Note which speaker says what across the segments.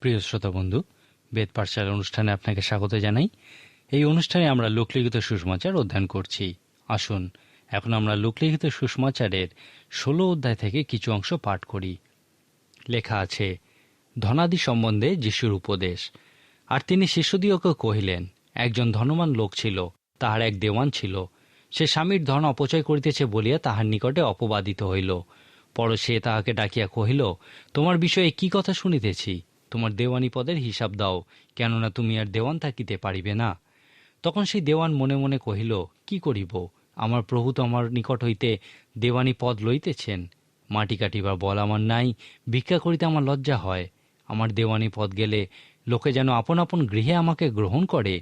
Speaker 1: প্রিয় শ্রোতা বন্ধু, বেদ পাঠশালা অনুষ্ঠানে আপনাকে স্বাগত জানাই। এই অনুষ্ঠানে আমরা লোকলিখিত সুষমাচার অধ্যয়ন করছি। আসুন, এখন আমরা লোকলিখিত সুষমাচারের ষোলো অধ্যায় থেকে কিছু অংশ পাঠ করি। লেখা আছে, ধনাদি সম্বন্ধে যিশুর উপদেশ। আর তিনি শিশুদিওকে কহিলেন, একজন ধনবান লোক ছিল, তাহার এক দেওয়ান ছিল। সে স্বামীর ধন অপচয় করিতেছে বলিয়া তাহার নিকটে অপবাদিত হইল। পর সে তাহাকে ডাকিয়া কহিল, তোমার বিষয়ে কি কথা শুনিতেছি? তোমার দেওয়ানি পদের হিসাব দাও, কেননা তুমি আর দেওয়ান থাকিতে পারিবে না। তখন সেই দেওয়ান মনে মনে কহিল, কি করিব? আমার প্রভু তো আমার নিকট হইতে দেওয়ানি পদ লইতেছেন। মাটি কাটিবার বল আমার নাই, ভিক্ষা করিতে আমার লজ্জা হয়। আমার দেওয়ানি পদ গেলে লোকে যেন আপন আপন গৃহে আমাকে গ্রহণ করে।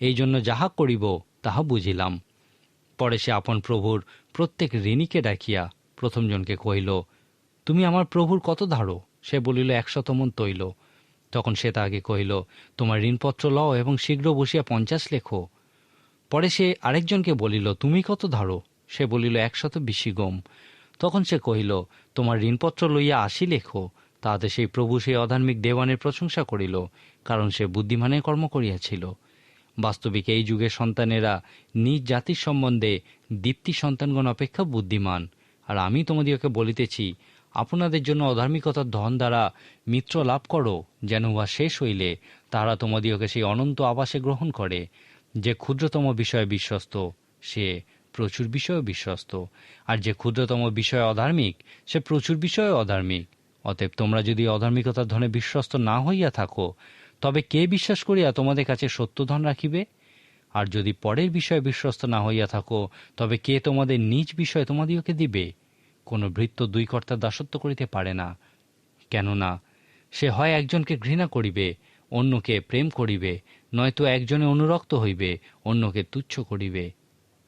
Speaker 1: এই জন্য যাহা করিব, তাহা বুঝিলাম। পরে সে আপন প্রভুর প্রত্যেক ঋণীকে ডাকিয়া প্রথমজনকে কহিল, তুমি আমার প্রভুর কত ধারো? সে বলিল, একশতমন তৈল। তখন সে তাহাকে কহিল, তোমার ঋণপত্র লও এবং শীঘ্র বসিয়া পঞ্চাশ লেখো। পরে সে আরেকজনকে বলিল, তুমি কত ধারো? সে বলিল, একশত বিশি গম। তখন সে কহিল, তোমার ঋণপত্র লইয়া আসি লেখো, তাহাতে সেই প্রভু সেই অধার্মিক দেওয়ানের প্রশংসা করিল, কারণ সে বুদ্ধিমানের কর্ম করিয়াছিল। বাস্তবিক এই যুগের সন্তানেরা নিজ জাতির সম্বন্ধে দীপ্তি সন্তানগণ অপেক্ষা বুদ্ধিমান। আর আমি তোমাদিওকে বলিতেছি আপনাদের জন্য অধার্মিকতার ধন দ্বারা মিত্র লাভ করো, যেন উহা শেষ হইলে তারা তোমাদিওকে সেই অনন্ত আবাসে গ্রহণ করে, যে ক্ষুদ্রতম বিষয়ে বিশ্বস্ত, সে প্রচুর বিষয়ে বিশ্বস্ত, আর যে ক্ষুদ্রতম বিষয়ে অধার্মিক, সে প্রচুর বিষয়ে অধার্মিক। অতএব তোমরা যদি অধার্মিকতার ধনে বিশ্বস্ত না হইয়া থাকো, তবে কে বিশ্বাস করিয়া তোমাদের কাছে সত্য ধন রাখিবে? আর যদি পরের বিষয়ে বিশ্বস্ত না হইয়া থাকো, তবে কে তোমাদের নিজ বিষয়ে তোমাদিওকে দিবে? কোনো ভৃত্য দুই কর্তার দাসত্ব করিতে পারে না। কেননা, সে হয় একজনকে ঘৃণা করিবে, অন্যকে প্রেম করিবে, নয়তো একজনে অনুরক্ত হইবে, অন্যকে তুচ্ছ করিবে।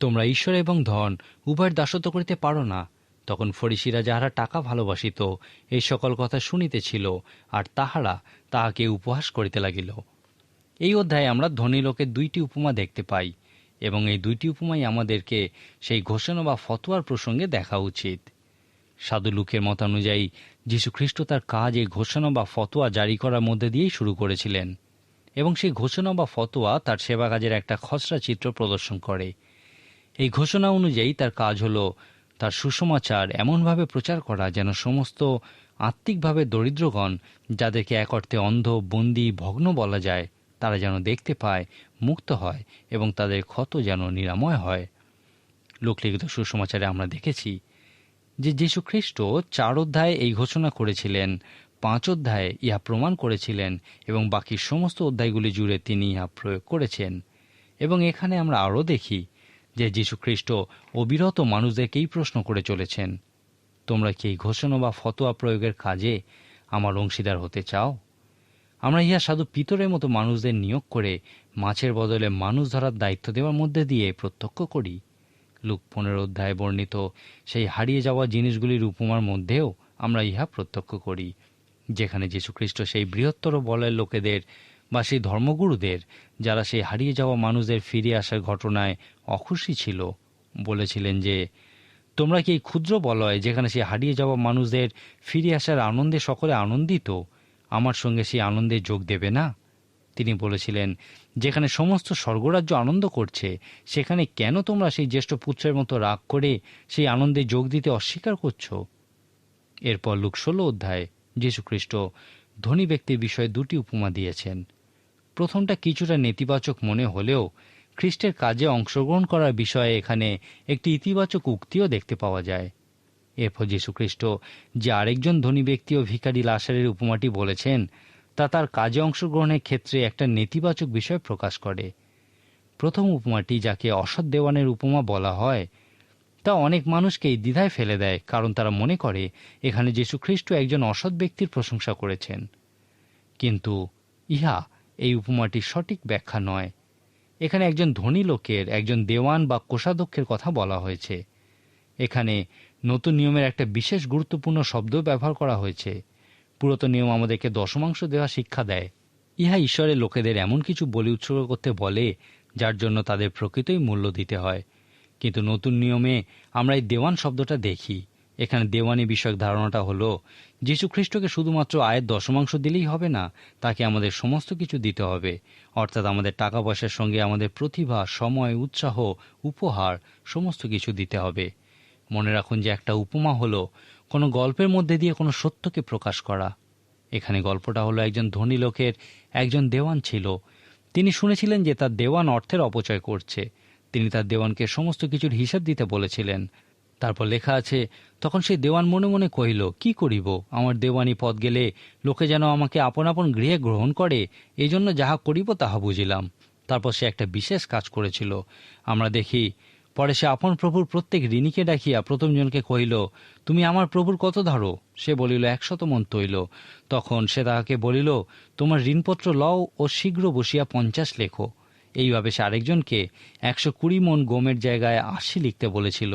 Speaker 1: তোমরা ঈশ্বর এবং ধন উভয়ের দাসত্ব করিতে পারো না। তখন ফরিসিরা যাহারা টাকা ভালোবাসিত, এই সকল কথা শুনিতেছিল, আর তাহারা তাহাকে উপহাস করিতে লাগিল। এই অধ্যায়ে আমরা ধনী লোকের দুইটি উপমা দেখতে পাই, এবং এই দুইটি উপমাই আমাদেরকে সেই ঘোষণা বা ফতোয়ার প্রসঙ্গে দেখা উচিত। সাধু লুকের মতানুযায়ী, যীশুখ্রিস্ট তার কাজ এই ঘোষণা বা ফতোয়া জারি করার মধ্যে দিয়েই শুরু করেছিলেন এবং সেই ঘোষণা বা ফতোয়া তার সেবা কাজের একটা খসড়া চিত্র প্রদর্শন করে। এই ঘোষণা অনুযায়ী তার কাজ হল তার সুসমাচার এমনভাবে প্রচার করা যেন সমস্ত আত্মিকভাবে দরিদ্রগণ, যাদেরকে এক অর্থে অন্ধ, বন্দি, ভগ্ন বলা যায়, তারা যেন দেখতে পায়, মুক্ত হয় এবং তাদের ক্ষত যেন নিরাময় হয়। লোকলিখিত সুসমাচারে আমরা দেখেছি যে যীশু খ্রিস্ট চার অধ্যায়ে এই ঘোষণা করেছিলেন, পাঁচ অধ্যায়ে ইহা প্রমাণ করেছিলেন এবং বাকি সমস্ত অধ্যায়গুলি জুড়ে তিনি ইহা প্রয়োগ করেছেন। এবং এখানে আমরা আরও দেখি যে যীশুখ্রিস্ট অবিরত মানুষদেরকেই প্রশ্ন করে চলেছেন, তোমরা কি এই ঘোষণা বা ফতোয়া প্রয়োগের কাজে আমার অংশীদার হতে চাও? আমরা ইহা সাধু পিতরের মতো মানুষদের নিয়োগ করে মাছের বদলে মানুষ ধরার দায়িত্ব দেওয়ার মধ্যে দিয়ে প্রত্যক্ষ করি। লুক পনেরো অধ্যায়ে বর্ণিত, সেই হারিয়ে যাওয়া জিনিসগুলির উপমার মধ্যেও আমরা ইহা প্রত্যক্ষ করি, যেখানে যীশুখ্রিস্ট সেই বৃহত্তর বলয়ের লোকেদের বা সেই ধর্মগুরুদের, যারা সেই হারিয়ে যাওয়া মানুষদের ফিরে আসার ঘটনায় অখুশি ছিল, বলেছিলেন যে, তোমরা কি এই ক্ষুদ্র বলয় যেখানে সেই হারিয়ে যাওয়া মানুষদের ফিরে আসার আনন্দে সকলে আনন্দিত, আমার সঙ্গে সেই আনন্দে যোগ দেবে না? তিনি বলেছিলেন, যেখানে সমস্ত স্বর্গরাজ্য আনন্দ করছে, সেখানে কেন তোমরা সেই জ্যেষ্ঠ পুত্রের মতো রাগ করে সেই আনন্দে যোগ দিতে অস্বীকার করছ? এরপর লুক ষোলো অধ্যায় যীশুখ্রিস্ট ধনী ব্যক্তির বিষয়ে দুটি উপমা দিয়েছেন। প্রথমটা কিছুটা নেতিবাচক মনে হলেও খ্রিস্টের কাজে অংশগ্রহণ করার বিষয়ে এখানে একটি ইতিবাচক উক্তিও দেখতে পাওয়া যায়। এরপর যীশুখ্রিস্ট যে আরেকজন ধনী ব্যক্তি ও ভিকারি লাশারের উপমাটি বলেছেন তা তার কাজে অংশগ্রহণের ক্ষেত্রে একটা নেতিবাচক বিষয় প্রকাশ করে। প্রথম উপমাটি যাকে অসৎ দেওয়ানের উপমা বলা হয়, তা অনেক মানুষকেই দ্বিধায় ফেলে দেয়, কারণ তারা মনে করে এখানে যীশুখ্রিস্ট একজন অসৎ ব্যক্তির প্রশংসা করেছেন। কিন্তু ইহা, এই উপমাটির সঠিক ব্যাখ্যা নয়। এখানে একজন ধনী লোকের, একজন দেওয়ান বা কোষাধ্যক্ষের কথা বলা হয়েছে। এখানে নতুন নিয়মের একটা বিশেষ গুরুত্বপূর্ণ শব্দ ব্যবহার করা হয়েছে। পুরাতন নিয়ম আমাদেরকে দশমাংশ দেওয়া শিক্ষা দেয়। ইহা ঈশ্বরের লোকেদের এমন কিছু বলি উৎসর্গ করতে বলে, যার জন্য তাদের প্রকৃতই মূল্য দিতে হয়। কিন্তু নতুন নিয়মে আমরা এই দেওয়ান শব্দটা দেখি। এখানে দেওয়ানি বিষয়ক ধারণাটা হলো খ্রিস্টকে শুধুমাত্র আয়ের দশমাংশ দিলেই হবে না, তাকে আমাদের সমস্ত কিছু দিতে হবে। অর্থাৎ আমাদের টাকা পয়সার সঙ্গে আমাদের প্রতিভা, সময়, উৎসাহ, উপহার, সমস্ত কিছু দিতে হবে। মনে রাখুন যে একটা উপমা হলো কোনো গল্পের মধ্যে দিয়ে কোনো সত্যকে প্রকাশ করা। এখানে গল্পটা হলো একজন ধনী লোকের একজন দেওয়ান ছিল। তিনি শুনেছিলেন যে তার দেওয়ান অর্থের অপচয় করছে। তিনি তার দেওয়ানকে সমস্ত কিছুর হিসাব দিতে বলেছিলেন। তারপর লেখা আছে, তখন সেই দেওয়ান মনে মনে কহিল, কি করিব? আমার দেওয়ানি পদ গেলে লোকে যেন আমাকে আপন আপন গৃহে গ্রহণ করে। এই জন্য যাহা করিব তাহা বুঝিলাম। তারপর সে একটা বিশেষ কাজ করেছিল। আমরা দেখি পরে সে আপন প্রভুর প্রত্যেক ঋণীকে ডাকিয়া প্রথমজনকে কহিল, তুমি আমার প্রভুর কত ধরো? সে বলিল, একশত মন তৈল। তখন সে তাহাকে বলিল, তোমার ঋণপত্র লও ও শীঘ্র বসিয়া পঞ্চাশ লেখো। এইভাবে সে আরেকজনকে একশো কুড়ি মন গমের জায়গায় আশি লিখতে বলেছিল।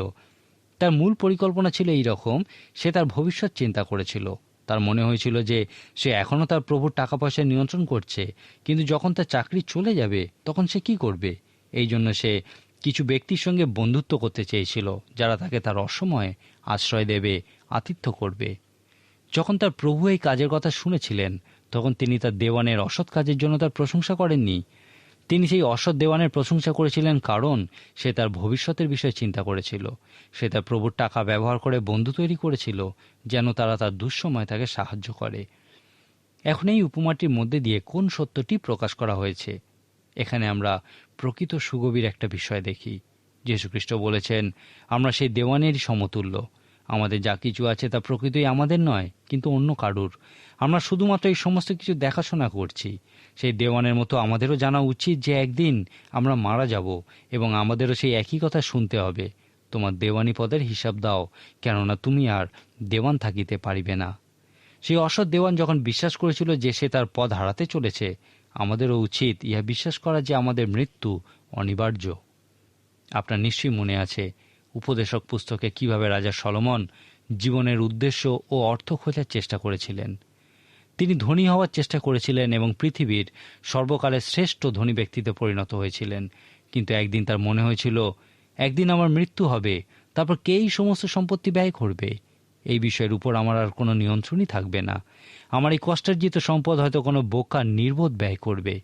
Speaker 1: তার মূল পরিকল্পনা ছিল এই রকম, সে তার ভবিষ্যৎ চিন্তা করেছিল। তার মনে হয়েছিল যে সে এখনও তার প্রভুর টাকা পয়সা নিয়ন্ত্রণ করছে, কিন্তু যখন তার চাকরি চলে যাবে, তখন সে কি করবে? এই জন্য সে কিছু ব্যক্তির সঙ্গে বন্ধুত্ব করতে চেয়েছিল, যারা তাকে তার অসময়ে আশ্রয় দেবে, আতিথ্য করবে। যখন তার প্রভু এই কাজের কথা শুনেছিলেন, তখন তিনি তার দেওয়ানের অসৎ কাজের জন্য তার প্রশংসা করেননি। তিনি সেই অসৎ দেওয়ানের প্রশংসা করেছিলেন কারণ সে তার ভবিষ্যতের বিষয়ে চিন্তা করেছিল। সে তার প্রভুর টাকা ব্যবহার করে বন্ধু তৈরি করেছিল, যেন তারা তার দুঃসময় তাকে সাহায্য করে। এখন এই উপমাটির মধ্যে দিয়ে কোন সত্যটি প্রকাশ করা হয়েছে? এখানে আমরা প্রকৃত সুগভীর একটা বিষয় দেখি। যীশুখ্রিস্ট বলেছেন, আমরা সেই দেওয়ানেরই সমতুল্য। আমাদের যা কিছু আছে তা প্রকৃতই আমাদের নয়, কিন্তু অন্য কারুর। আমরা শুধুমাত্র এই সমস্ত কিছু দেখাশোনা করছি। সেই দেওয়ানের মতো আমাদেরও জানা উচিত যে একদিন আমরা মারা যাব এবং আমাদেরও সেই একই কথা শুনতে হবে। তোমার দেওয়ানি পদের হিসাব দাও, কেননা তুমি আর দেওয়ান থাকিতে পারিবে না। সেই অসৎ দেওয়ান যখন বিশ্বাস করেছিল যে সে তার পদ হারাতে চলেছে আমাদেরও উচিত ইহা বিশ্বাস করা যে আমাদের মৃত্যু অনিবার্য। আপনার নিশ্চয়ই মনে আছে, উপদেশক পুস্তকে কীভাবে রাজা সলমন জীবনের উদ্দেশ্য ও অর্থ খোঁজার চেষ্টা করেছিলেন। তিনি ধনী হওয়ার চেষ্টা করেছিলেন এবং পৃথিবীর সর্বকালের শ্রেষ্ঠ ধনী ব্যক্তিতে পরিণত হয়েছিলেন। কিন্তু একদিন তার মনে হয়েছিল, একদিন আমার মৃত্যু হবে, তারপর কে এই সমস্ত সম্পত্তি ব্যয় করবে? এই বিষয়ের উপর আমার আর কোনো নিয়ন্ত্রণই থাকবে না। আমার এই কষ্টার্জিত সম্পদ হয়তো কোনো বোকা নির্বোধ ব্যয় করবে।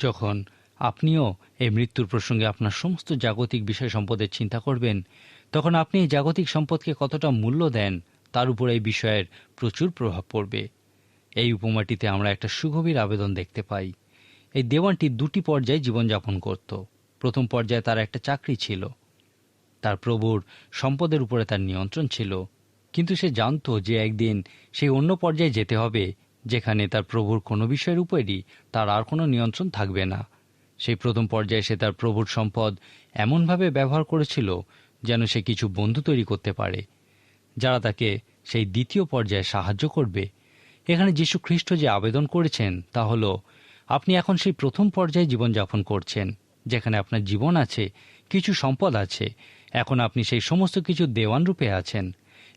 Speaker 1: যখন আপনিও এই মৃত্যুর প্রসঙ্গে আপনার সমস্ত জাগতিক বিষয় সম্পদের চিন্তা করবেন, তখন আপনি এই জাগতিক সম্পদকে কতটা মূল্য দেন, তার উপর এই বিষয়ের প্রচুর প্রভাব পড়বে। এই উপমাটিতে আমরা একটা সুগভীর আবেদন দেখতে পাই। এই দেওয়ানটি দুটি পর্যায়ে জীবনযাপন করত। প্রথম পর্যায়ে তার একটা চাকরি ছিল। তার প্রভুর সম্পদের উপরে তার নিয়ন্ত্রণ ছিল। কিন্তু সে জানত যে একদিন সেই অন্য পর্যায়ে যেতে হবে, যেখানে তার প্রভুর কোনো বিষয়ের উপরই তার আর কোনো নিয়ন্ত্রণ থাকবে না। সেই প্রথম পর্যায়ে সে তার প্রভুর সম্পদ এমনভাবে ব্যবহার করেছিল যেন সে কিছু বন্ধু তৈরি করতে পারে, যারা তাকে সেই দ্বিতীয় পর্যায়ে সাহায্য করবে। এখানে যীশু খ্রিস্ট যে আবেদন করেছেন তা হল, আপনি এখন সেই প্রথম পর্যায়ে জীবনযাপন করছেন, যেখানে আপনার জীবন আছে, কিছু সম্পদ আছে, এখন আপনি সেই সমস্ত কিছু দেওয়ান রূপে আছেন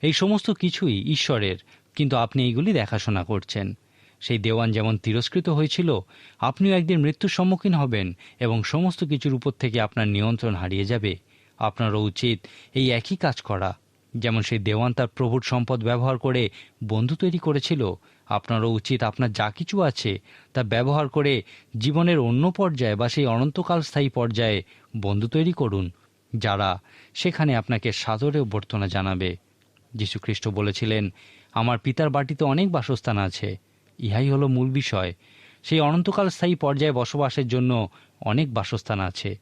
Speaker 1: এই সমস্ত কিছুই ঈশ্বরের, কিন্তু আপনি এইগুলি দেখাশোনা করছেন। সেই দেওয়ান যেমন তিরস্কৃত হয়েছিল, আপনিও একদিন মৃত্যুর সম্মুখীন হবেন এবং সমস্ত কিছুর উপর থেকে আপনার নিয়ন্ত্রণ হারিয়ে যাবে। আপনারও উচিত এই একই কাজ করা। যেমন সেই দেওয়ান তার প্রভুর সম্পদ ব্যবহার করে বন্ধু তৈরি করেছিল, আপনারও উচিত আপনার যা কিছু আছে তা ব্যবহার করে জীবনের অন্য পর্যায়ে বা সেই অনন্তকাল স্থায়ী পর্যায়ে বন্ধু তৈরি করুন, যারা সেখানে আপনাকে সাদরে অভ্যর্থনা জানাবে। যীশুখ্রিস্ট বলেছিলেন, আমার পিতার বাটিতে অনেক বাসস্থান আছে, ইহাই হলো মূল বিষয়। সেই অনন্তকাল স্থায়ী পর্যায়ে বসবাসের জন্য অনেক বাসস্থান আছে।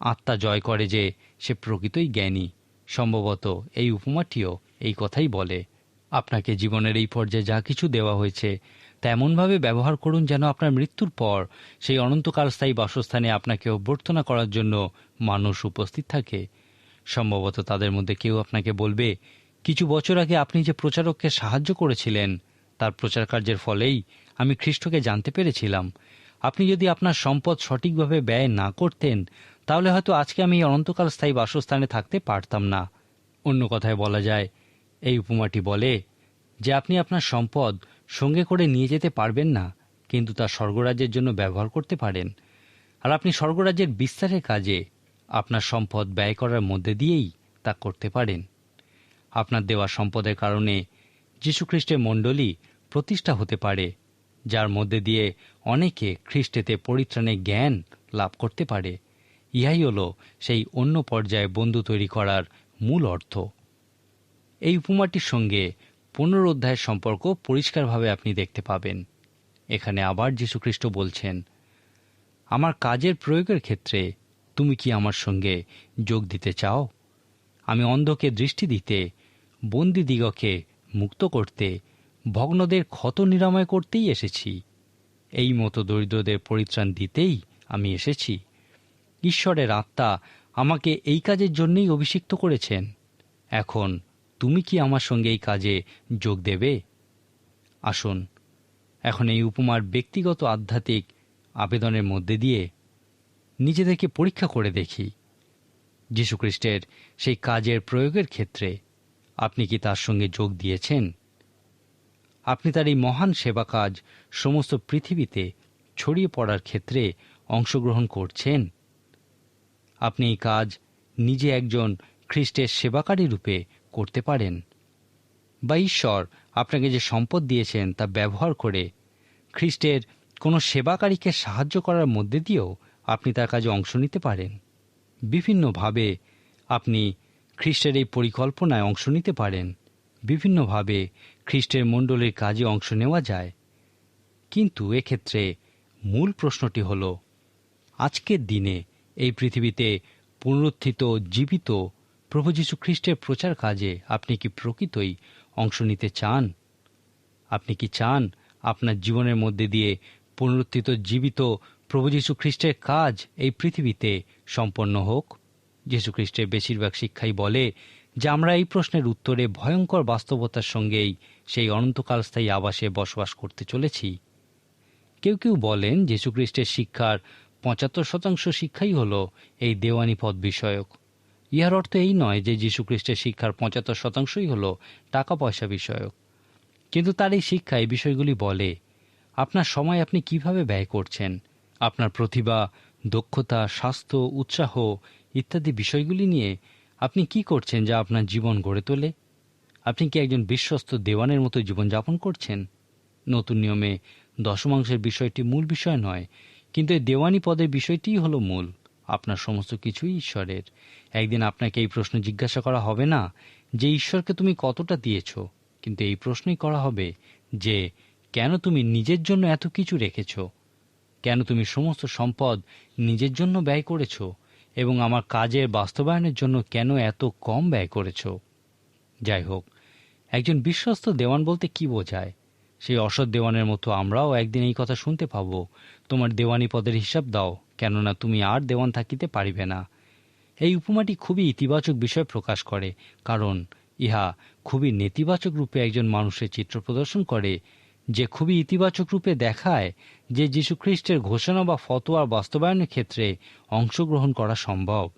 Speaker 1: আত্মা জয় করে যে সে প্রকৃতই জ্ঞানী। সম্ভবত এই উপমাটিও এই কথাই বলে, আপনাকে জীবনের এই পর্যায়ে যা কিছু দেওয়া হয়েছে, তেমনভাবে ব্যবহার করুন যেন আপনার মৃত্যুর পর সেই অনন্তকাল স্থায়ী বাসস্থানে আপনাকে অভ্যর্থনা করার জন্য মানুষ উপস্থিত থাকে। সম্ভবত তাদের মধ্যে কেউ আপনাকে বলবে কিছু বছর আগে আপনি যে প্রচারককে সাহায্য করেছিলেন, তার প্রচার কার্যের ফলেই আমি খ্রিস্টকে জানতে পেরেছিলাম। আপনি যদি আপনার সম্পদ সঠিকভাবে ব্যয় না করতেন, তাহলে হয়তো আজকে আমি অনন্তকাল স্থায়ী বাসস্থানে থাকতে পারতাম না। অন্য কথায় বলা যায়, এই উপমাটি বলে যে আপনি আপনার সম্পদ সঙ্গে করে নিয়ে যেতে পারবেন না, কিন্তু তা স্বর্গরাজ্যের জন্য ব্যবহার করতে পারেন। আর আপনি স্বর্গরাজ্যের বিস্তারের কাজে আপনার সম্পদ ব্যয় করার মধ্যে দিয়েই তা করতে পারেন। আপনার দেওয়া সম্পদের কারণে যীশুখ্রিস্টের মণ্ডলী প্রতিষ্ঠা হতে পারে, যার মধ্যে দিয়ে অনেকে খ্রিস্টেতে পরিত্রাণের জ্ঞান লাভ করতে পারে। ইহাই হল সেই অন্য পর্যায়ে বন্ধু তৈরি করার মূল অর্থ। এই উপমাটির সঙ্গে পুনরোধ্যায়ের সম্পর্ক পরিষ্কারভাবে আপনি দেখতে পাবেন। এখানে আবার যীশুখ্রিস্ট বলছেন, আমার কাজের প্রয়োগের ক্ষেত্রে তুমি কি আমার সঙ্গে যোগ দিতে চাও? আমি অন্ধকে দৃষ্টি দিতে বন্দি দিগকে মুক্ত করতে, ভগ্নদের ক্ষত নিরাময় করতেই এসেছি। এই মতো দরিদ্রদের পরিত্রাণ দিতেই আমি এসেছি। ঈশ্বরের আত্মা আমাকে এই কাজের জন্যই অভিষিক্ত করেছেন। এখন তুমি কি আমার সঙ্গে এই কাজে যোগ দেবে? আসুন, এখন এই উপমার ব্যক্তিগত আধ্যাত্মিক আবেদনের মধ্যে দিয়ে নিজেদেরকে পরীক্ষা করে দেখি। যীশুখ্রিস্টের সেই কাজের প্রয়োগের ক্ষেত্রে আপনি কি তার সঙ্গে যোগ দিয়েছেন? আপনি তার এই মহান সেবা কাজ সমস্ত পৃথিবীতে ছড়িয়ে পড়ার ক্ষেত্রে অংশগ্রহণ করছেন। আপনি এই কাজ নিজে একজন খ্রিস্টের সেবাকারী রূপে করতে পারেন। বা ঈশ্বর আপনাকে যে সম্পদ দিয়েছেন তা ব্যবহার করে খ্রিস্টের কোনো সেবাকারীকে সাহায্য করার মধ্যে দিয়েও আপনি তার কাজে অংশ নিতে পারেন। বিভিন্নভাবে আপনি খ্রিস্টের এই পরিকল্পনায় অংশ নিতে পারেন। বিভিন্নভাবে খ্রিস্টের মণ্ডলের কাজে অংশ নেওয়া যায়। কিন্তু এক্ষেত্রে মূল প্রশ্নটি হল, আজকের দিনে এই পৃথিবীতে পুনরুত্থিত, জীবিত প্রভু যীশু খ্রিস্টের প্রচার কাজে আপনি কি প্রকৃতই অংশ নিতে চান? আপনি কি চান আপনার জীবনের মধ্যে দিয়ে পুনরুত্থিত, জীবিত প্রভু যীশু খ্রিস্টের কাজ এই পৃথিবীতে সম্পন্ন হোক? যীশু খ্রিস্টের বেশিরভাগ শিক্ষাই বলে যে আমরা এই প্রশ্নের উত্তরে ভয়ঙ্কর বাস্তবতার সঙ্গেই সেই অনন্তকাল স্থায়ী আবাসে বসবাস করতে চলেছি। কেউ কেউ বলেন যীশুখ্রিস্টের শিক্ষার পঁচাত্তর শতাংশ শিক্ষাই হল এই দেওয়ানি পদ বিষয়ক। ইহার অর্থ এই নয় যে যীশুখ্রিস্টের শিক্ষার পঁচাত্তর শতাংশই হল টাকা পয়সা বিষয়ক। কিন্তু তার এই শিক্ষা এই বিষয়গুলি বলে, আপনার সময় আপনি কীভাবে ব্যয় করছেন? আপনার প্রতিভা, দক্ষতা, স্বাস্থ্য, উৎসাহ ইত্যাদি বিষয়গুলি নিয়ে আপনি কি করছেন যা আপনার জীবন গড়ে তোলে? আপনি কি একজন বিশ্বস্ত দেওয়ানের মতো জীবনযাপন করছেন? নতুন নিয়মে দশমাংশের বিষয়টি মূল বিষয় নয়, কিন্তু এই দেওয়ানি পদের বিষয়টিই হলো মূল। আপনার সমস্ত কিছুই ঈশ্বরের। একদিন আপনাকে এই প্রশ্ন জিজ্ঞাসা করা হবে না যে ঈশ্বরকে তুমি কতটা দিয়েছ, কিন্তু এই প্রশ্নই করা হবে যে, কেন তুমি নিজের জন্য এত কিছু রেখেছ? কেন তুমি সমস্ত সম্পদ নিজের জন্য ব্যয় করেছ? এবং আমার কাজের বাস্তবায়নের জন্য কেন এত কম ব্যয় করেছ? যাই হোক, একজন বিশ্বস্ত দেওয়ান বলতে কি বোঝায়? সেই অসৎ দেওয়ানের মতো আমরাও একদিন এই কথা শুনতে পাব। তোমার দেওয়ানি পদের হিসাব দাও, কেননা তুমি আর দেওয়ান থাকিতে পারিবে না। এই উপমাটি খুবই ইতিবাচক বিষয় প্রকাশ করে, কারণ ইহা খুবই নেতিবাচক রূপে একজন মানুষের চিত্র প্রদর্শন করে। যে খুবই ইতিবাচক রূপে দেখায় যে যীশুখ্রিস্টের ঘোষণা বা ফতোয়ার বাস্তবায়নের ক্ষেত্রে অংশগ্রহণ করা সম্ভব।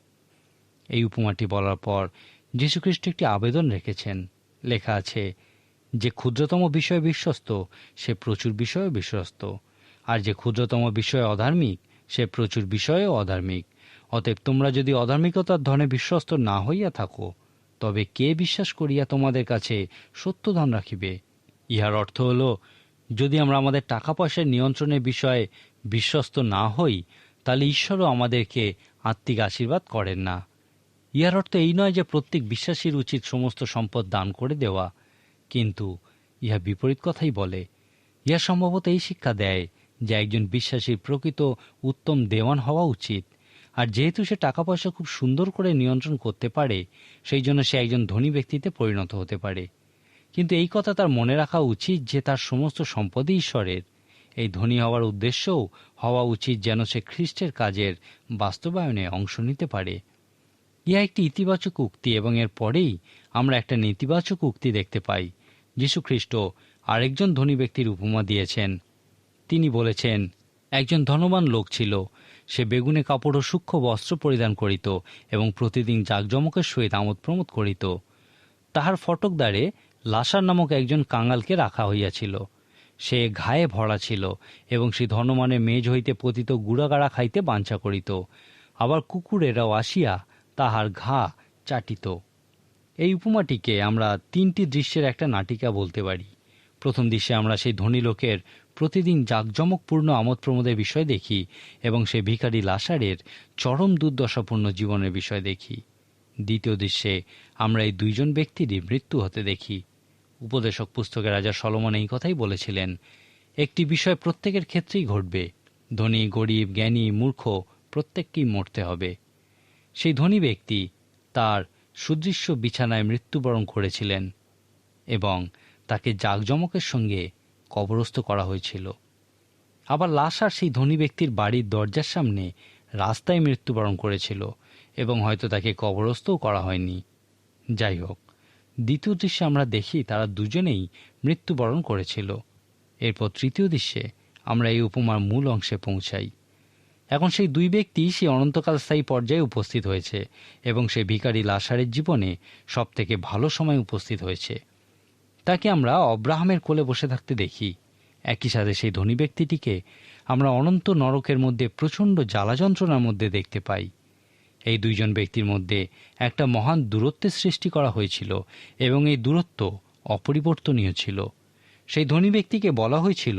Speaker 1: এই উপমাটি বলার পর যীশুখ্রিস্ট একটি আবেদন রেখেছেন। লেখা আছে, যে ক্ষুদ্রতম বিষয়ে বিশ্বস্ত, সে প্রচুর বিষয়ে বিশ্বস্ত। আর যে ক্ষুদ্রতম বিষয়ে অধার্মিক, সে প্রচুর বিষয়েও অধার্মিক। অতএব তোমরা যদি অধার্মিকতার ধনে বিশ্বস্ত না হইয়া থাকো, তবে কে বিশ্বাস করিয়া তোমাদের কাছে সত্য ধন রাখিবে? ইহার অর্থ হল যদি আমরা আমাদের টাকা পয়সার নিয়ন্ত্রণের বিষয়ে বিশ্বস্ত না হই, তাহলে ঈশ্বরও আমাদেরকে আত্মিক আশীর্বাদ করেন না। ইহার অর্থ এই নয় যে প্রত্যেক বিশ্বাসীর উচিত সমস্ত সম্পদ দান করে দেওয়া, কিন্তু ইহা বিপরীত কথাই বলে। ইহা সম্ভবত এই শিক্ষা দেয় যে একজন বিশ্বাসীর প্রকৃত উত্তম দেওয়ান হওয়া উচিত, আর যেহেতু সে টাকা পয়সা খুব সুন্দর করে নিয়ন্ত্রণ করতে পারে, সেই জন্য সে একজন ধনী ব্যক্তিতে পরিণত হতে পারে। কিন্তু এই কথা তার মনে রাখা উচিত যে তার সমস্ত সম্পদই ঈশ্বরের। এই ধনী হওয়ার উদ্দেশ্যও হওয়া উচিত যেন সে খ্রিস্টের কাজের বাস্তবায়নে অংশ নিতে পারে। ইহা একটি ইতিবাচক উক্তি এবং এর পরেই আমরা একটা নেতিবাচক উক্তি দেখতে পাই। যীশুখ্রিস্ট আরেকজন ধনী ব্যক্তির উপমা দিয়েছেন। তিনি বলেছেন, একজন ধনবান লোক ছিল। সে বেগুনে কাপড় ও সূক্ষ্ম বস্ত্র পরিধান করিত এবং প্রতিদিন জাঁকজমকের সহিত আমোদ প্রমোদ করিত। তাহার ফটক দ্বারে লাসার নামক একজন কাঙালকে রাখা হইয়াছিল। সে ঘায়ে ভরা ছিল এবং সে ধনমানের মেজ হইতে পতিত গুড়াগাড়া খাইতে বাঞ্ছা করিত। আবার কুকুরেরাও আসিয়া তাহার ঘা চাটিত। এই উপমাটিকে আমরা তিনটি দৃশ্যের একটা নাটিকা বলতে পারি। প্রথম দৃশ্যে আমরা সেই ধনী লোকের প্রতিদিন জাঁকজমকপূর্ণ আমোদ প্রমোদের বিষয় দেখি এবং সেই ভিখারি লাসারের চরম দুর্দশাপূর্ণ জীবনের বিষয় দেখি। দ্বিতীয় দৃশ্যে আমরা এই দুইজন ব্যক্তিরই মৃত্যু হতে দেখি। উপদেশক পুস্তকে রাজা সলমন এই কথাই বলেছিলেন, একটি বিষয় প্রত্যেকের ক্ষেত্রেই ঘটবে। ধনী, গরিব, জ্ঞানী, মূর্খ, প্রত্যেককেই মরতে হবে। সেই ধনী ব্যক্তি তার সুদৃশ্য বিছানায় মৃত্যুবরণ করেছিলেন এবং তাকে জাঁকজমকের সঙ্গে কবরস্থ করা হয়েছিল। আবার লাশার সেই ধনী ব্যক্তির বাড়ির দরজার সামনে রাস্তায় মৃত্যুবরণ করেছিল এবং হয়তো তাকে কবরস্থও করা হয়নি। যাই হোক দ্বিতীয় দৃশ্যে আমরা দেখি তারা দুজনেই মৃত্যুবরণ করেছিল। এরপর তৃতীয় দৃশ্যে আমরা এই উপমার মূল অংশে পৌঁছাই। এখন সেই দুই ব্যক্তি সেই অনন্তকাল স্থায়ী পর্যায়ে উপস্থিত হয়েছে এবং সেই ভিকারি লাশারের জীবনে সব থেকে ভালো সময় উপস্থিত হয়েছে। তাকে আমরা অব্রাহামের কোলে বসে থাকতে দেখি। একই সাথে সেই ধনী ব্যক্তিটিকে আমরা অনন্ত নরকের মধ্যে প্রচণ্ড জ্বালা যন্ত্রণার মধ্যে দেখতে পাই। এই দুইজন ব্যক্তির মধ্যে একটা মহান দূরত্বের সৃষ্টি করা হয়েছিল এবং এই দূরত্ব অপরিবর্তনীয় ছিল। সেই ধনী ব্যক্তিকে বলা হয়েছিল,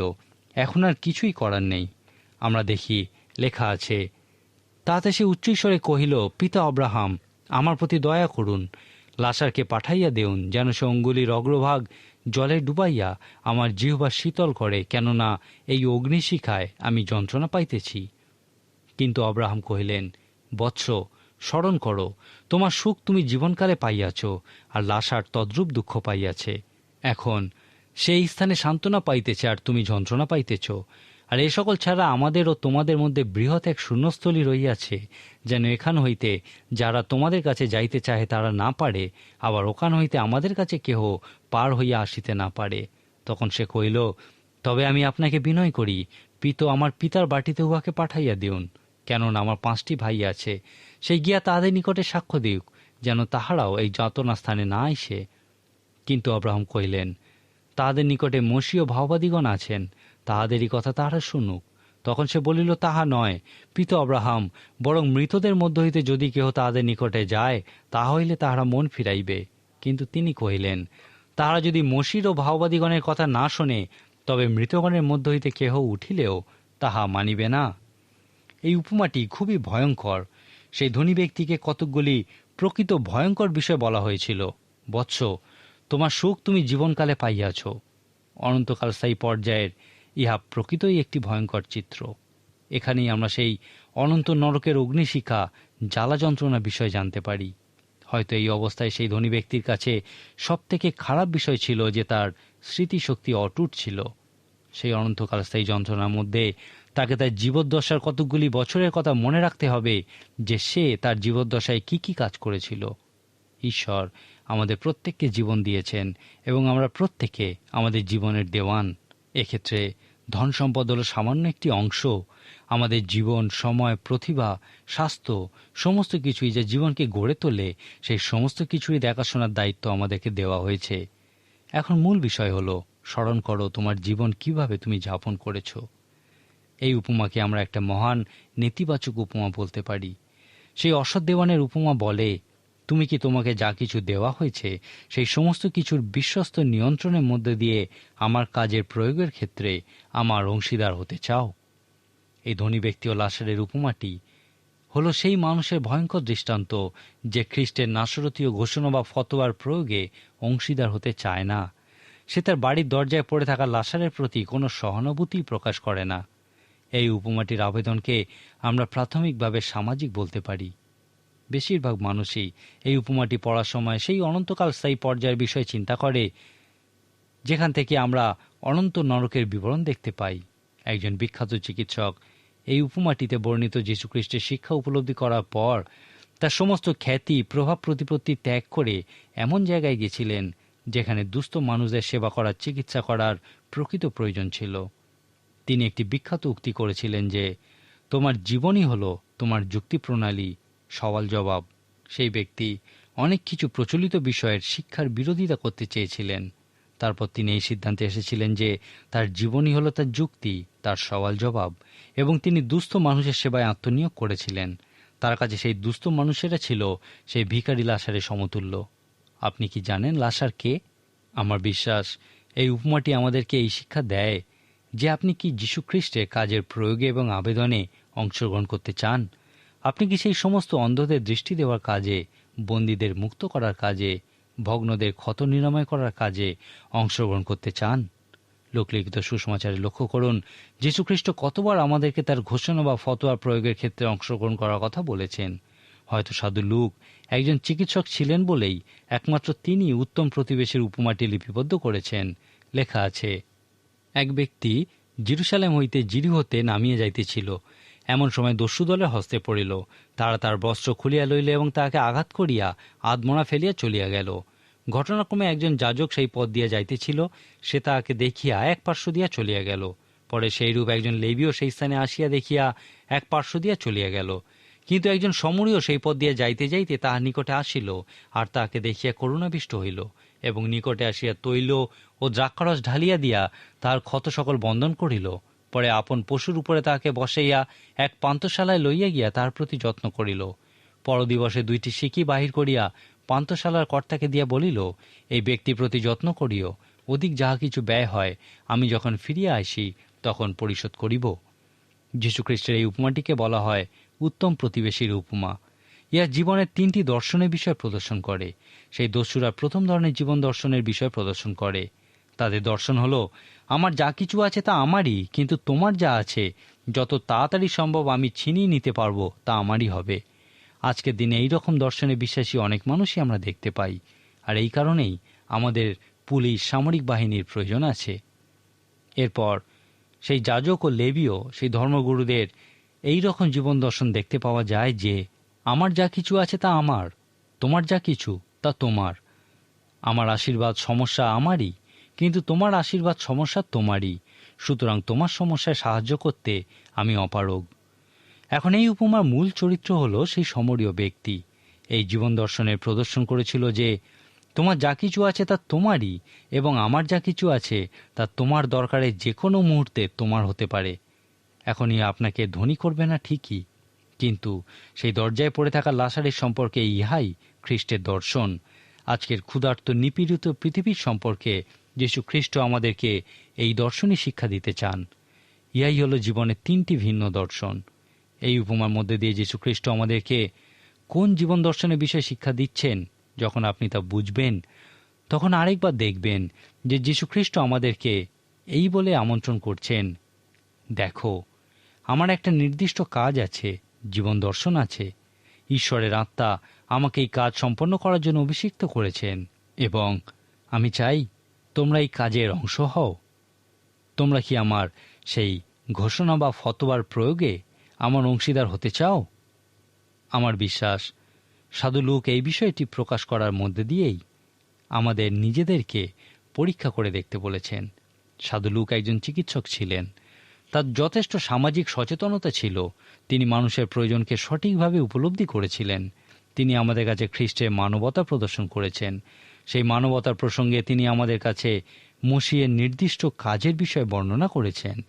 Speaker 1: এখন আর কিছুই করার নেই। আমরা দেখি লেখা আছে, তাতে সে উচ্চস্বরে কহিল, পিতা অব্রাহাম আমার প্রতি দয়া করুন। লাসারকে পাঠাইয়া দেউন, যেন সে অঙ্গুলির অগ্রভাগ জলে ডুবাইয়া আমার জিহ্বা শীতল করে, কেননা এই অগ্নিশিখায় আমি যন্ত্রণা পাইতেছি। কিন্তু অব্রাহাম কহিলেন, বৎস স্মরণ করো, তোমার সুখ তুমি জীবনকালে পাইয়াছ, আর লাশার তদ্রূপ দুঃখ পাইয়াছে। এখন, সেই স্থানে সান্ত্বনা পাইতেছে আর তুমি যন্ত্রণা পাইতেছ। আর এ সকল ছাড়া আমাদের ও তোমাদের মধ্যে বৃহৎ এক শূন্যস্থলী রইয়াছে যেন এখান হইতে যারা তোমাদের কাছে যাইতে চাহে তারা না পারে, আবার ওখান হইতে আমাদের কাছে কেহ পার হইয়া আসিতে না পারে। তখন সে কহিল, তবে আমি আপনাকে বিনয় করি, পিত আমার পিতার বাটিতে উহাকে পাঠাইয়া দিউন, কেননা আমার পাঁচটি ভাই আছে। সেই গিয়া তাহাদের নিকটে সাক্ষ্য দিক যেন তাহারাও এই যাতনা স্থানে না আসে কিন্তু আব্রাহাম কহিলেন, তাহাদের নিকটে মসীয় ভাওবাদীগণ আছেন, তাহাদেরই কথা তাহারা শুনুক। তখন সে বলিল, তাহা নয়, পিত আব্রাহাম, বরং মৃতদের মধ্য হইতে যদি কেহ তাহাদের নিকটে যায় তাহা হইলে তাহারা মন ফিরাইবে। কিন্তু তিনি কহিলেন, তাহারা যদি মসির ও ভাওবাদীগণের কথা না শোনে, তবে মৃতগণের মধ্য হইতে কেহ উঠিলেও তাহা মানিবে না। এই উপমাটি খুবই ভয়ঙ্কর। সেই ধনী ব্যক্তিকে কতকগুলি প্রকৃত ভয়ঙ্কর বিষয় বলা হয়েছিল। বৎস, তোমার সুখ তুমি জীবনকালে পাইয়াছ। অনন্তকাল স্থায়ী পর্যায়ের ইহা প্রকৃতই একটি ভয়ঙ্কর চিত্র। এখানেই আমরা সেই অনন্ত নরকের অগ্নিশিখা, জ্বালা যন্ত্রণা বিষয় জানতে পারি। হয়তো এই অবস্থায় সেই ধনী ব্যক্তির কাছে সব থেকে খারাপ বিষয় ছিল যে তার স্মৃতিশক্তি অটুট ছিল। সেই অনন্তকাল স্থায়ী যন্ত্রণার মধ্যে তাকে তার জীবদ্দশার কতকগুলি বছরের কথা মনে রাখতে হবে যে সে তার জীবদ্দশায় কি কি কাজ করেছিল। ঈশ্বর আমাদের প্রত্যেককে জীবন দিয়েছেন এবং আমরা প্রত্যেকে আমাদের জীবনের দেওয়ান। এক্ষেত্রে ধন সম্পদ হলো সামান্য একটি অংশ। আমাদের জীবন, সময়, প্রতিভা, স্বাস্থ্য সমস্ত কিছুই যে জীবনকে গড়ে তোলে, সেই সমস্ত কিছুই দেখাশোনার দায়িত্ব আমাদেরকে দেওয়া হয়েছে। এখন মূল বিষয় হলো, স্মরণ করো তোমার জীবন কীভাবে তুমি যাপন করেছ। এই উপমাকে আমরা একটা মহান নেতিবাচক উপমা বলতে পারি। সেই অসৎ দেওয়ানের উপমা বলে, তুমি কি তোমাকে যা কিছু দেওয়া হয়েছে, সেই সমস্ত কিছুর বিশ্বস্ত নিয়ন্ত্রণের মধ্যে দিয়ে আমার কাজের প্রয়োগের ক্ষেত্রে আমার অংশীদার হতে চাও? এই ধনী ব্যক্তি ও লাশারের উপমাটি হলো সেই মানুষের ভয়ঙ্কর দৃষ্টান্ত যে খ্রিস্টের নাসরতীয় ঘোষণা বা ফতোয়ার প্রয়োগে অংশীদার হতে চায় না। সে তার বাড়ির দরজায় পড়ে থাকা লাশারের প্রতি কোনো সহানুভূতি প্রকাশ করে না। এই উপমাটির আবেদনকে আমরা প্রাথমিকভাবে সামাজিক বলতে পারি। বেশিরভাগ মানুষই এই উপমাটি পড়ার সময় সেই অনন্তকাল স্থায়ী পর্যায়ের বিষয়ে চিন্তা করে, যেখান থেকে আমরা অনন্ত নরকের বিবরণ দেখতে পাই। একজন বিখ্যাত চিকিৎসক এই উপমাটিতে বর্ণিত যীশুখ্রিস্টের শিক্ষা উপলব্ধি করার পর তার সমস্ত খ্যাতি, প্রভাব প্রতিপত্তি ত্যাগ করে এমন জায়গায় গেছিলেন, যেখানে দুস্থ মানুষদের সেবা করার, চিকিৎসা করার প্রকৃত প্রয়োজন ছিল। তিনি একটি বিখ্যাত উক্তি করেছিলেন যে, তোমার জীবনই হলো তোমার যুক্তি প্রণালী সওয়াল জবাব। সেই ব্যক্তি অনেক কিছু প্রচলিত বিষয়ের শিক্ষার বিরোধিতা করতে চেয়েছিলেন। তারপর তিনি এই সিদ্ধান্তে এসেছিলেন যে, তার জীবনই হলো তার যুক্তি, তার সওয়াল জবাব, এবং তিনি দুস্থ মানুষের সেবায় আত্মনিয়োগ করেছিলেন। তার কাছে সেই দুস্থ মানুষেরা ছিল সেই ভিকারি লাশারের সমতুল্য। আপনি কি জানেন লাসার কে? আমার বিশ্বাস, এই উপমাটি আমাদেরকে এই শিক্ষা দেয়। যে আপনি কি যীশুখ্রিস্টের কাজের প্রয়োগে এবং আবেদনে অংশগ্রহণ করতে চান? আপনি কি সেই সমস্ত অন্ধদের দৃষ্টি দেওয়ার কাজে, বন্দীদের মুক্ত করার কাজে, ভগ্নদের ক্ষত নিরাময় করার কাজে অংশগ্রহণ করতে চান? লোকলিখিত সুসমাচারে লক্ষ্য করুন, যীশুখ্রিস্ট কতবার আমাদেরকে তার ঘোষণা বা ফতোয়া প্রয়োগের ক্ষেত্রে অংশগ্রহণ করার কথা বলেছেন। হয়তো সাধু লুক একজন চিকিৎসক ছিলেন বলেই একমাত্র তিনি উত্তম প্রতিবেশীর উপমাটি লিপিবদ্ধ করেছেন। লেখা আছে এক ব্যক্তি জিরুসালেম হইতে জিরি হতে নামিয়ে যাইতেছিল। এমন সময় দস্যু দলের হস্তে পড়িল। তারা তার বস্ত্র খুলিয়া লইল এবং তাহাকে আঘাত করিয়া আধমরা ফেলিয়া চলিয়া গেল। ঘটনাক্রমে একজন যাজক সেই পথ দিয়া যাইতেছিল। সে তাহাকে দেখিয়া এক পার্শ্ব দিয়া চলিয়া গেল। পরে সেইরূপ একজন লেবীয় সেই স্থানে আসিয়া দেখিয়া এক পার্শ্ব দিয়া চলিয়া গেল। কিন্তু একজন সমরীয় সেই পথ দিয়া যাইতে যাইতে তাহার নিকটে আসিল আর তাহাকে দেখিয়া করুণাবিষ্ট হইল। এবং নিকটে আসিয়া তৈল ও দ্রাক্ষারস ঢালিয়া দিয়া তাহার ক্ষত সকল বন্ধন করিল। পরে আপন পশুর উপরে তাহাকে বসাইয়া এক পান্তশালায় লইয়া গিয়া তাহার প্রতি যত্ন করিল। পরদিবসে দুইটি সিকি বাহির করিয়া পান্তশালার কর্তাকে দিয়া বলিল, এই ব্যক্তি প্রতি যত্ন করিও, অধিক যাহা কিছু ব্যয় হয়, আমি যখন ফিরিয়া আসি, তখন পরিশোধ করিব। যীশুখ্রিস্টের এই উপমাটিকে বলা হয় উত্তম প্রতিবেশীর উপমা। ইহা জীবনের তিনটি দর্শনের বিষয় প্রদর্শন করে। সেই দস্যুরা প্রথম ধরনের জীবন দর্শনের বিষয় প্রদর্শন করে। তাদের দর্শন হলো, আমার যা কিছু আছে তা আমারই, কিন্তু তোমার যা আছে, যত তাড়াতাড়ি সম্ভব আমি ছিনিয়ে নিতে পারব, তা আমারই হবে। আজকের দিনে এই রকম দর্শনে বিশ্বাসী অনেক মানুষই আমরা দেখতে পাই। আর এই কারণেই আমাদের পুলিশ, সামরিক বাহিনীর প্রয়োজন আছে। এরপর, সেই যাজক ও লেবিও, সেই ধর্মগুরুদের এই রকম জীবন দর্শন দেখতে পাওয়া যায় যে আমার যা কিছু আছে তা আমার, তোমার যা কিছু তা তোমার। আমার আশীর্বাদ সমস্যা আমারই, কিন্তু তোমার আশীর্বাদ সমস্যা তোমারই, সুতরাং তোমার সমস্যায় সাহায্য করতে আমি অপারগ। এখন এই উপমার মূল চরিত্র হল সেই সমরীয় ব্যক্তি। এই জীবন দর্শনে প্রদর্শন করেছিল যে, তোমার যা কিছু আছে তা তোমারই, এবং আমার যা কিছু আছে তা তোমার দরকারে যে কোনো মুহূর্তে তোমার হতে পারে। এখনই আপনাকে ধনী করবে না ঠিকই। কিন্তু সেই দরজায় পড়ে থাকা লাসারের সম্পর্কে ইহাই খ্রিস্টের দর্শন। আজকের ক্ষুধার্ত নিপীড়িত পৃথিবীর সম্পর্কে যীশু খ্রিস্ট আমাদেরকে এই দর্শনই শিক্ষা দিতে চান। ইহাই হলো জীবনের তিনটি ভিন্ন দর্শন। এই উপমার মধ্যে দিয়ে যীশু খ্রিস্ট আমাদেরকে কোন জীবন দর্শনের বিষয়ে শিক্ষা দিচ্ছেন যখন আপনি তা বুঝবেন, তখন আরেকবার দেখবেন যে যীশু খ্রিস্ট আমাদেরকে এই বলে আমন্ত্রণ করছেন, দেখো, আমার একটা নির্দিষ্ট কাজ আছে জীবন দর্শন আছে। ঈশ্বরের আত্মা আমাকে এই কাজ সম্পন্ন করার জন্য অভিষিক্ত করেছেন এবং আমি চাই তোমরা এই কাজের অংশ হও। তোমরা কি আমার সেই ঘোষণা বা ফতোয়ার প্রয়োগে আমার অংশীদার হতে চাও? আমার বিশ্বাস, সাধু লোক এই বিষয়টি প্রকাশ করার মধ্যে দিয়েই আমাদের নিজেদেরকে পরীক্ষা করে দেখতে বলেছেন। সাধু লুক একজন চিকিৎসক ছিলেন। তার যথেষ্ট সামাজিক সচেতনতা ছিল। তিনি মানুষের প্রয়োজনকে সঠিকভাবে উপলব্ধি করেছিলেন। তিনি আমাদের কাছে খ্রিস্টের মানবতা প্রদর্শন করেছেন। সেই মানবতার প্রসঙ্গে তিনি আমাদের কাছে মসিয়ের নির্দিষ্ট কাজের বিষয়ে বর্ণনা করেছেন।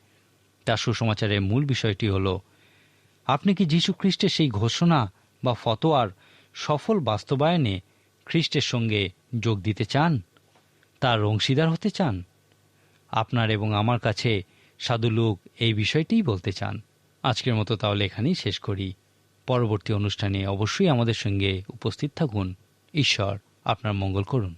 Speaker 1: তার সুসমাচারের মূল বিষয়টি হল, আপনি কি যীশু খ্রিস্টের সেই ঘোষণা বা ফতোয়ার সফল বাস্তবায়নে খ্রিস্টের সঙ্গে যোগ দিতে চান? তার অংশীদার হতে চান? আপনার এবং আমার কাছে সাধু লোক এই বিষয়টিই বলতে চান। আজকের মতো তাহলে এখানেই শেষ করি। পরবর্তী অনুষ্ঠানে অবশ্যই আমাদের সঙ্গে উপস্থিত থাকুন। ঈশ্বর আপনার মঙ্গল করুন।